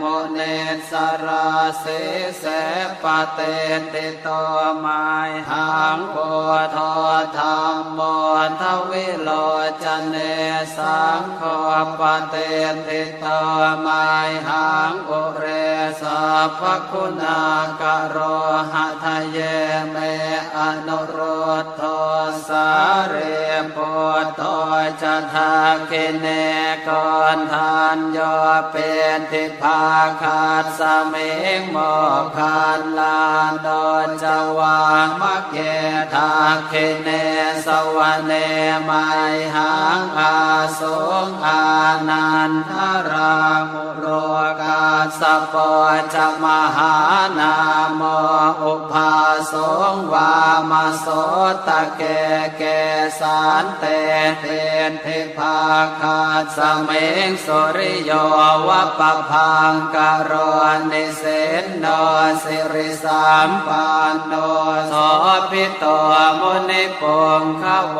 มเนสราเสเสปเตติโตมายหังโพธธรรมโมทวิโลจเนสังโฆปเตติโตมายหังอุเรสัพคุณากโรหะทะเยเมอนุโรธโทสาเรโพโตจะทาคิเนกอนทานโยเป็นทิพาคาดสเมงโมคานลานดอนจวามะเกทาคิเนสวเนไมหังอาสงอานันทรามุโรกาสปอจมหานามอุปาสงวามาโสตะเกเกสานเตเทนเทพาคาสเมงสุริโยวะปะพังกะโรนิเสนโนสิริสามปานโนโสพิโตมุนิปงขว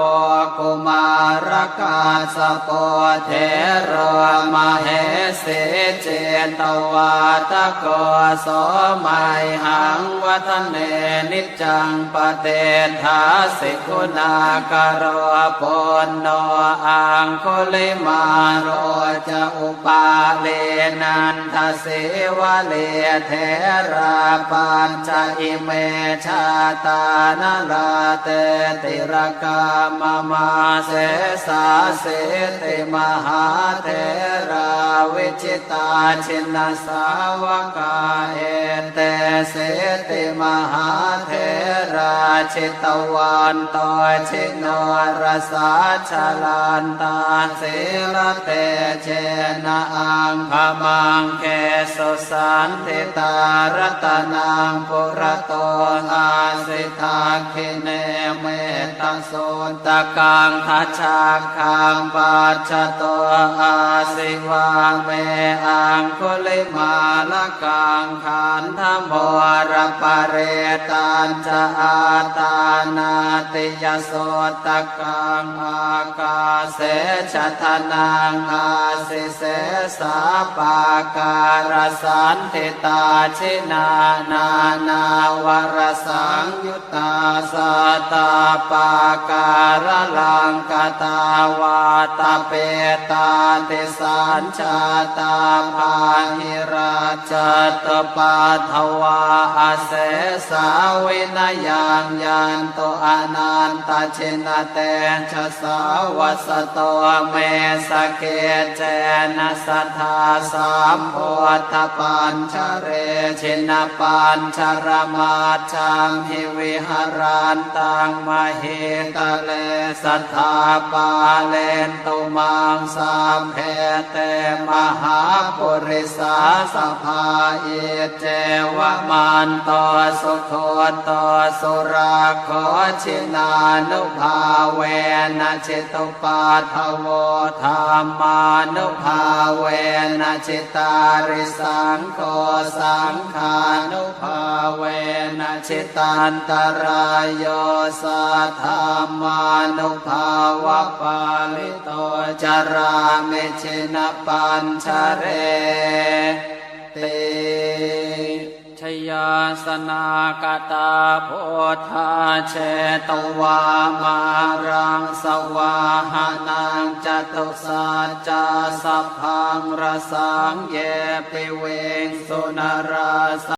กุมารกาสปเทรมาเห สเจนตวาตะโกโสมัยหังวัฒเนนิจังปเตทาสิกุณากโรปนโนอังคุลิมาโรจะอุปาเลนันทเสวะเลเทราปัญจอิเมชาตานลาเตติรกามมาเสสาเสติมหาเทราเวจิตาชินสาวกาเอเตเสติมหาเทรา ชิตวันตชิโนรสาชลันตาสิลเตเจนะอังพมังเกสุสันติตารตนังปุระโตอาสิทาคิเนเมตโสตะกังทัชชาคังปัจจโตอาสิวาเมอังคุลิมาลกังขันธโมรปะเรตันจะอาตตานาติยโสตกังอากาเสชะทนังอาสิเสสาปาการสันติตาชินานานาวรสังยุตตาสตาปาการลังกตาวาตาเปตาติสัญชาตาภาหิราชตปาทวาอาเสสาวินยังยันโตอนันตชินเตชะสาวัสโตเมสเกเจนะสัทธาสามโพธปัญชเรชินปัญชรมาชังหิวิหารันตังมเหตเลสัทธาปาเลนตุมังสามเพเตมหาปุริสาสภาเอเจวมันตสุโคตสุราขอชินานุภาเวนะจิตุปาทโวธรรมานุภาเวนะจิตาริสังโฆสังขานุภาเวนะจิตันตรายโยสัทธามานุภาวะปาลิโตจารามิชินปัญชเรติ ยาสนากตาโพธาเชตวามารังสวาหานังจตุสัจจาสัพพังรสังเยปิเวงสุนราส